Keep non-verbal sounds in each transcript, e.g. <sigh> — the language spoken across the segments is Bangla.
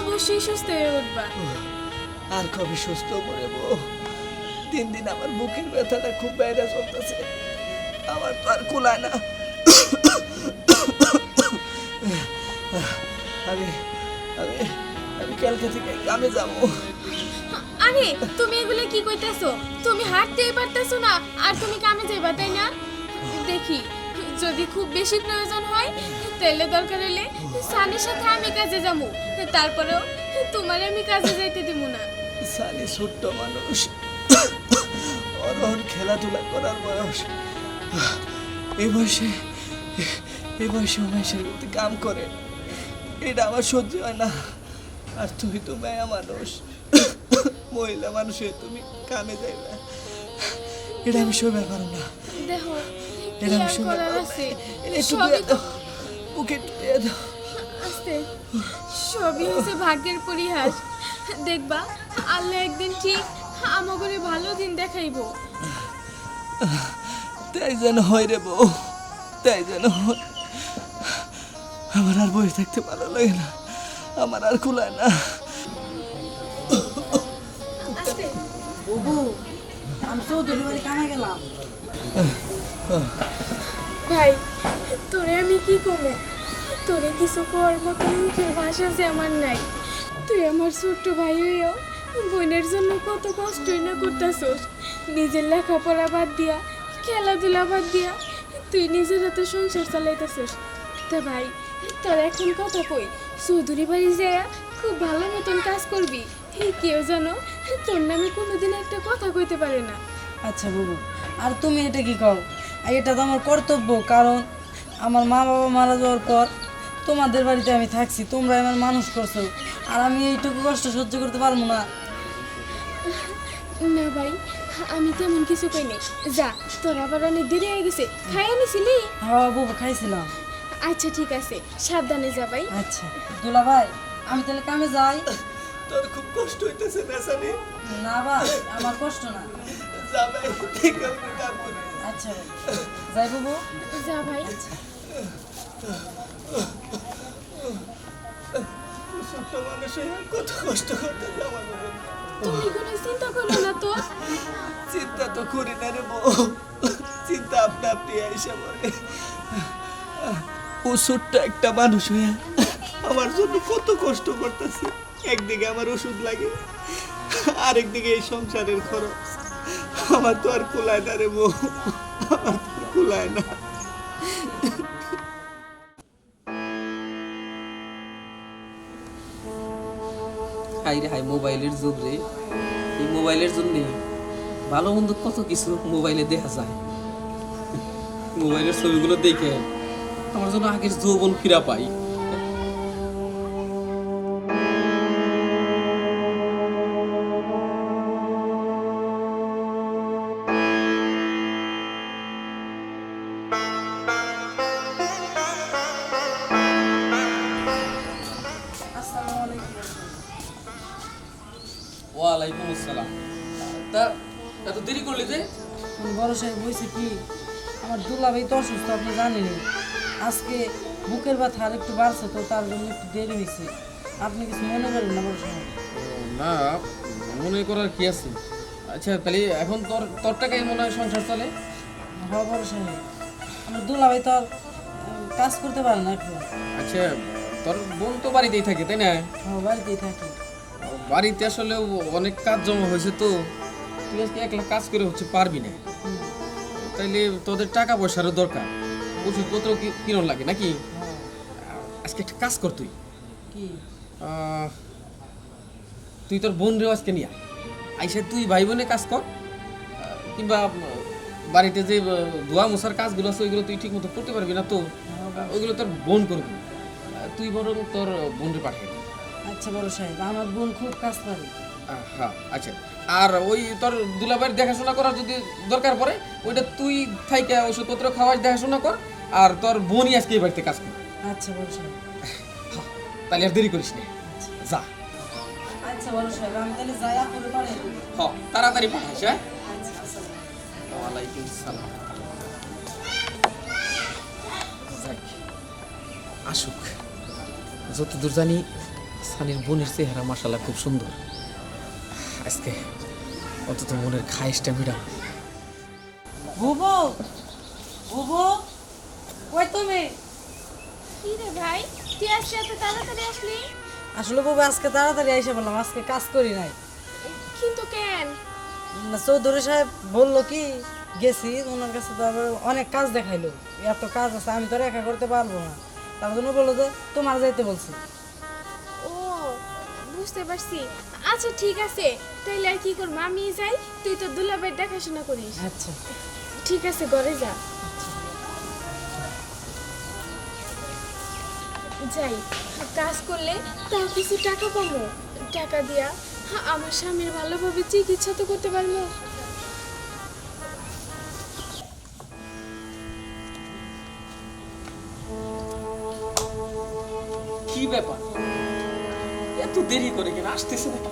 অবশ্যই সুস্থ হয়ে উঠবা আর কবে সুস্থ করে দিন দিন আমার বুকের ব্যথাটা খুব বাইরে চলতেছে। আমার তো আর কুলায় না। আমি আমি আমি কালকে থেকে গ্রামে যাব। আরে তুমি এগুলো কি কইতাছো? তুমি হাঁটতেই পারতেছো না আর তুমি কামে যাইবা তাই না? দেখি। যদি খুব বেশি প্রয়োজন হয় তাহলে দরকার হলে সানের সাথে আমি কাজে যাব। তারপরেও তোমার আমি কাজে যাইতে দিব না। সালি ছোট্ট মানুষ। অরহন খেলাধুলা করার বয়স। এই বয়সে এই বয়সে মধ্যে কাম করে। এটা আমার সহ্য হয় না। আর তুমি তো মেয়া মানুষ। মহিলা মানুষ তুমি কামে যাইবে। এটা আমি সব ব্যাপার না। দেখো সব করার একটু তো বুকে দাও আস্তে সবই হচ্ছে ভাগ্যের পরিহাস দেখবা আল্লাহ একদিন ঠিক আমাগরে ভালো দিন দেখাইবো তাই যেন হয় রে বউ তাই যেন হয় আমার আর বই থাকতে ভালো লাগে না আমার আর কুলায় না আস্তে বুবু আমি চৌধুরী বাড়ি কামে গেলাম ভাই, তোরে আমি কি কমো? তোরে কিছু কর মতো মুখের ভাষা যে আমার নাই। তুই আমার ছোট্ট ভাই হইও বোনের জন্য কত কষ্টই না করতেছস। নিজের লেখাপড়া বাদ দিয়া, খেলাধুলা বাদ দিয়া, তুই নিজের হাতে সংসার চালাইতেছস। তা ভাই, তোর এখন কথা কই? চৌধুরী বাড়ি যায় খুব ভালো মতন কাজ করবি? কেউ জানো? তোর নামে কোনোদিন একটা কথা কইতে পারে না। আচ্ছা বুবু, আর তুমি এটা কি কও? এটা তো আমার কর্তব্য কারণ আমার মা বাবা মারা যাওয়ার পর তোমাদের বাড়িতে আমি থাকছি তোমরা আমার মানুষ করছ আর আমি এইটুকু কষ্ট সহ্য করতে পারব না। না ভাই আমি তেমন কিছু কই নাই। যা তোর আবার অনেক দেরি হয়ে গেছে খাই আনিছিলি? হ্যাঁ বুবু খাইছিলাম। আচ্ছা ঠিক আছে সাবধানে যা ভাই। আচ্ছা দুলা ভাই আমি তাহলে কামে যাই। তোর খুব কষ্ট হইতেছে না না ভাই আমার কষ্ট না। আচ্ছা যাই বুবু। যা ভাই। ছোট্ট মানুষ কত কষ্ট করতেছে আমার তুমি কোনো চিন্তা করো না তো। চিন্তা তো করি না রে বউ। চিন্তা আপনা আপনি আইসা পড়ে। ও ছোট্ট একটা মানুষ হয়ে আমার জন্য কত কষ্ট করতেছে। একদিকে আমার ওষুধ লাগে আরেকদিকে এই সংসারের খরচ। আমার তো আর কুলায় না রে বউ। আমার কুলায় না। হাই রে, হাই, মোবাইলের যুগ রে। এই মোবাইলের জন্য ভালো মন্দ কত কিছু মোবাইলে দেখা যায়। মোবাইলের ছবিগুলো দেখে আমার জন্য আগের যৌবন ফিরা পাই। ওয়ালাইকুম আসসালাম তা এত দেরি করলি যে? বড় সাহেব হয়েছে কি? আমার দুলা ভাই তো অসুস্থ আপনি জানেনই। আজকে বুকের ব্যথা আর একটু বাড়ছে তো তার জন্য একটু দেরি হয়েছে। আপনি কিছু মনে করেন না বড় সাহেব না মনে করার কি আছে? আচ্ছা তাহলে এখন তোর তোর টাকায় মনে হয় সংসার চলে? হ্যাঁ বড় সাহেব আমার দুলা ভাই তো আর কাজ করতে পারে না এখন আচ্ছা তোর বোন তো বাড়িতেই থাকে তাই না? হ্যাঁ বাড়িতেই থাকি। বাড়িতে আসলে অনেক কাজ জমা হয়েছে তো তুই আজকে একলা কাজ করে হচ্ছে পারবি না। তাইলে তোদের টাকা পয়সারও দরকার। ওষুধপত্র কি কিরণ লাগে নাকি? হ্যাঁ আজকে একটা কাজ কর তুই। তুই তোর বোন রেও আজকে নিয়ে। আইসা তুই ভাই বোনে কাজ কর। কিংবা বাড়িতে যে ধোয়া মোছার কাজগুলো আছে ওইগুলো তুই ঠিক মতো করতে পারবি না তো। ওইগুলো তোর বোন করবি। তুই বরং তোর বোনরে পাঠিয়ে আচ্ছা বড় সাহেব আমার বোন খুব কাজ পারে হ্যাঁ আচ্ছা। আর ওই তোর দুলাভাইয়ের দেখাশোনা করার যদি দরকার পড়ে ওইটা তুই থাইকে ওষুধপত্র খাওয়ার দেখাশোনা কর আর তোর বোনই আজকে এই বাড়িতে কাজ কর আচ্ছা বড় সাহেব। হ্যাঁ, তাহলে আর দেরি করিস না। যা। আচ্ছা বড় সাহেব আমি তাহলে যাই আপনার পারে। হ তাড়াতাড়ি পাঠাইস হ্যাঁ? আচ্ছা আচ্ছা। ওয়ালাইকুম সালাম। আসুক। যতদূর জানি সানির বোনের চেহারা মাসাল্লাহ খুব সুন্দর। আজকে অন্তত মনের খায়েশটা মিটা বুবু! বুবু! কই তুমি? কি রে ভাই? তুই আজকে এত তাড়াতাড়ি আসলি? আসলে বাবু আজকে তাড়াতাড়ি এসে বললাম আজকে কাজ করি নাই। কিন্তু কেন? না, চৌধুরী সাহেব বলল কি গেছি ওনার কাছে তো আবার অনেক কাজ দেখাইলো। এত কাজ আছে আমি তো আর একা করতে পারব না। তার জন্য বলল যে তোমার যাইতে বলছি। বুঝতে পারছি। আচ্ছা ঠিক আছে। তাইলে আর কি করব? আমি যাই তুই তো দুলাবের দেখাশোনা করিস। আচ্ছা। ঠিক আছে ঘরে যা। যাই কাজ করলে তাও কিছু টাকা পাবো। টাকা দিয়া হ্যাঁ আমার স্বামীর ভালোভাবে চিকিৎসা তো করতে পারব। দেরি করে কেন আসতেছে নাকি?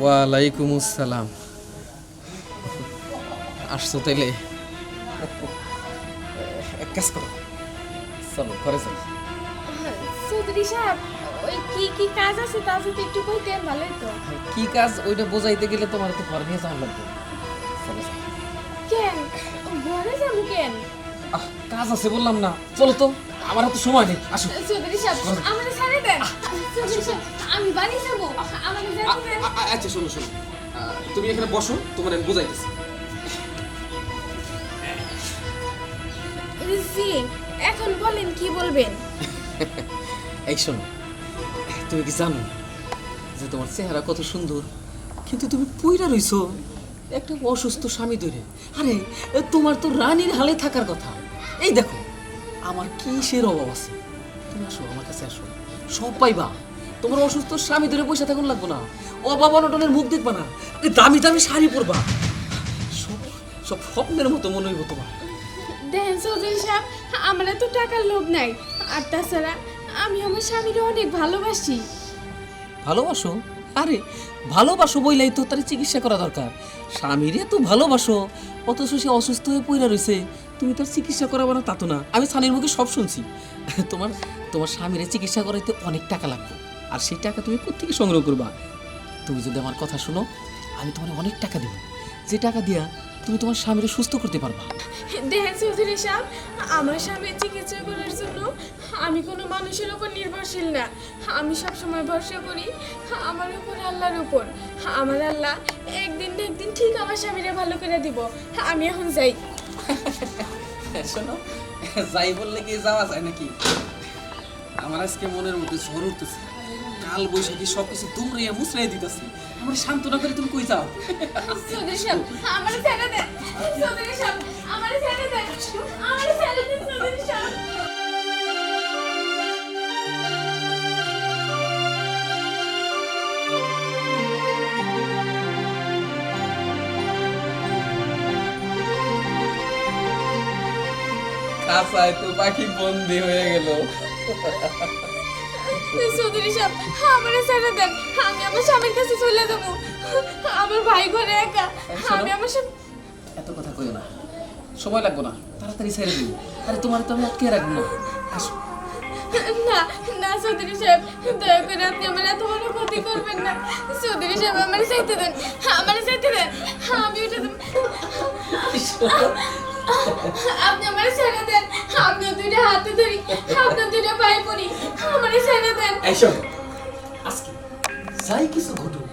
ওয়ালাইকুম আসসালাম আসছো তাইলে? এক কাজ করো। চলো ঘরে চলো চৌধুরী সাহেব ওই কি কি কাজ আছে তা যদি একটু কইতেন ভালোই তো কি কাজ? ওইটা বোঝাইতে গেলে তোমার তো ঘর নিয়ে যাওয়া লাগবে। চলো ঘরে যাব কেন? আহ, কাজ আছে বললাম না। চলো তো আমার তো সময় নেই আসো। চৌধুরী সাহেব আমাকে ছাড়ে দেন। চৌধুরী সাহেব আমি বাড়ি যাব। আমাকে যেতে দেন। আ- আ- আচ্ছা শোনো শোনো। আহ, তুমি এখানে বসো তোমার আমি বোঝাইতেছি। জি এখন বলেন কি বলবেন? <laughs> এই শোনো তুমি কি জানো যে তোমার চেহারা কত সুন্দর কিন্তু তুমি পুইরা রইছো। একটা অসুস্থ স্বামী ধরে। আরে তোমার তো রানীর হালে থাকার কথা। এই দেখো আমার কিসের অভাব আছে? তুমি আসো আমার কাছে আসো। সব পাইবা। তোমার অসুস্থ স্বামী ধরে বসে থাকুন লাগবো না। অভাব অনটনের মুখ দেখবা না। দামি দামি শাড়ি পরবা। সব সব স্বপ্নের মতো মনে হইব তোমার। দেখেন চৌধুরী সাহেব আমার তো টাকার লোভ নাই। আর তাছাড়া আমি আমার স্বামীকে অনেক ভালোবাসি। ভালোবাসো? আরে ভালোবাসো বইলাই তো তার চিকিৎসা করা দরকার। স্বামীরে তো ভালোবাসো, অথচ সে অসুস্থ হয়ে পড়ে রয়েছে তুমি তার চিকিৎসা করাবো না তা তো না। আমি স্বামীর মুখে সব শুনছি। তোমার তোমার স্বামীরে চিকিৎসা করাইতে অনেক টাকা লাগবে। আর সেই টাকা তুমি কোথেকে সংগ্রহ করবা? তুমি যদি আমার কথা শোনো, আমি তোমার অনেক টাকা দেবো। যে টাকা দিয়া তুমি তোমার স্বামীরে সুস্থ করতে পারবা। দেখেন চৌধুরী সাহেব আমার স্বামীর চিকিৎসা করার জন্য আমি কোনো মানুষের উপর নির্ভরশীল না। আমি সব সময় ভরসা করি আমার উপর আল্লাহর উপর। আমার আল্লাহ একদিন না একদিন ঠিক আমার স্বামীরে ভালো করে দিব। আমি এখন যাই। শোনো যাই বললে কি যাওয়া যায় নাকি? আমার আজকে মনের মধ্যে ঝড় উঠতেছে। কাল বৈশাখী সব কিছু দুমড়িয়ে দিতেছি। আমার সান্ত্বনা করে তুমি কই যাও? চৌধুরী সাহেব আমার ছেড়ে দেন। চৌধুরী সাহেব আমার ছেড়ে দেন। আমার ছেড়ে দেন চৌধুরী সাহেব। কাঁচায় তো পাখি বন্দি হয়ে গেল। চৌধুরী সাহেব আমার ছেড়ে দেন। আমি আমার স্বামীর কাছে চলে যাব। আমার ভাই ঘরে একা। আমি আমার স্বামী এত কথা কইও না। সময় লাগবো না। তাড়াতাড়ি ছেড়ে দিই আরে তোমার তো আমি আটকে রাখব না। আসো। না না চৌধুরী সাহেব দয়া করে আপনি আমার এত বড় ক্ষতি করবেন না। চৌধুরী সাহেব আমার চাইতে দেন। আমার চাইতে দেন। আমি ওটা দেব- আপনি আমার ছেড়ে দেন। আপনার দুইটা হাতে ধরি আপনার দুইটা পায়ে পড়ি আমার ছেড়ে দেন। এইসব আজকে যাই কিছু ঘটুক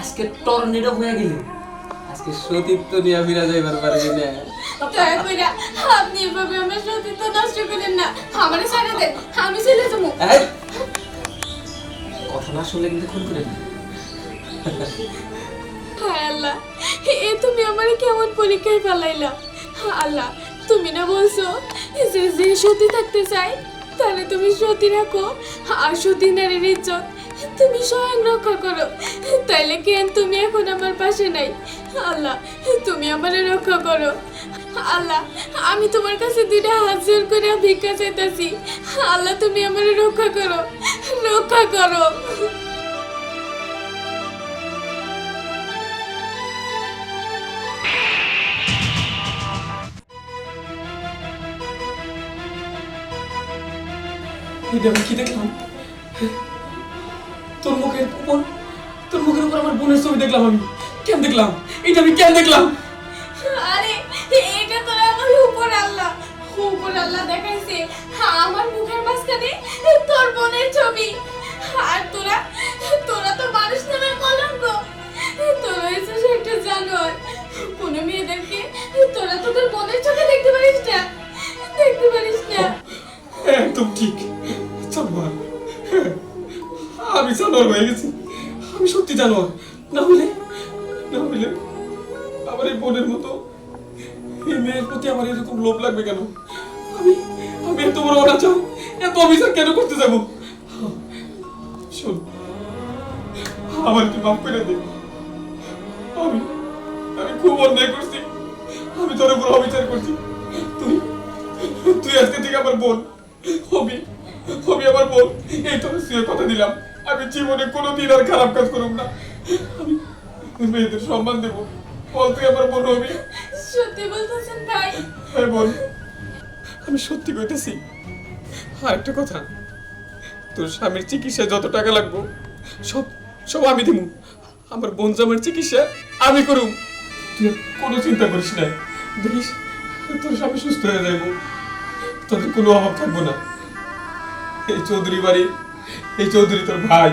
আজকে টর্নেডো হয়ে গেল। আজকে সতীত্ব নিয়ে ফিরা যাইবার পারবি না। দয়া করে আপনি এভাবে আমার সতীত্ব নষ্ট করেন না। আমার ছেড়ে দেন আমি কথা না শুনলে কিন্তু খুন করে। হায় আল্লাহ এ তুমি আমার কেমন পরীক্ষায় ফেলাইলা? আল্লাহ, তুমি না বলছো, যে যে সতী থাকতে চাই তাহলে তুমি সতী রাখো। আর সতী নারীর ইজ্জত তুমি স্বয়ং রক্ষা করো। তাইলে কেন তুমি এখন আমার পাশে নাই? আল্লাহ, তুমি আমার রক্ষা করো। আল্লাহ, আমি তোমার কাছে দুইটা হাত জোর করে ভিক্ষা চাইতাছি। আল্লাহ, তুমি আমার রক্ষা করো। রক্ষা করো। এটা আমি কি দেখলাম? তোর মুখের উপর তোর মুখের উপর আমার বোনের ছবি দেখলাম আমি। কেন দেখলাম? এটা আমি কেন দেখলাম? আরে এটা তো আমার উপর আল্লাহ। উপর আল্লাহ দেখাইছে। আমার মুখের মাঝখানে তোর বোনের ছবি। আর তোরা তোরা তো মানুষ নামের কলঙ্ক। তোরা হয়েছিস একটা জানোয়ার কোনো মেয়েদেরকে তোরা তোদের বোনের চোখে দেখতে পারিস না। দেখতে পারিস না। একদম ঠিক। জানোয়ার। আমি জানোয়ার হয়ে গেছি। আমি সত্যি জানোয়ার। না হলে না হলে আমার এই বোনের মতো এই মেয়ের প্রতি আমার এরকম লোভ লাগবে কেন? আমি আমি এত বড় অনাচার, এত অবিচার কেন করতে যাব? শোন আমার কি মাফ করে দে। আমি আমি খুব অন্যায় করছি। আমি তোর উপর অবিচার করছি। তুই তুই আজকে থেকে আমার বোন হবি। হবি আমার বোন এই তোর শুয়ে কথা দিলাম। আমি জীবনে কোনোদিন আর খারাপ কাজ করব না। মেয়েদের সম্মান দেবো। বল তুই আমার বোন হবি? সত্যি বলতেছেন ভাই। হ্যাঁ বোন আমি সত্যি কইতেছি। আর একটা কথা। তোর স্বামীর চিকিৎসায় যত টাকা লাগবো সব সব আমি দিব আমার বোন জামার চিকিৎসা আমি করুম। তুই কোনো চিন্তা করিস না। দেখিস তোর স্বামী সুস্থ হয়ে যাইব। তোদের কোনো অভাব থাকব না। এই চৌধুরী বাড়ি এই চৌধুরী তোর ভাই ভাই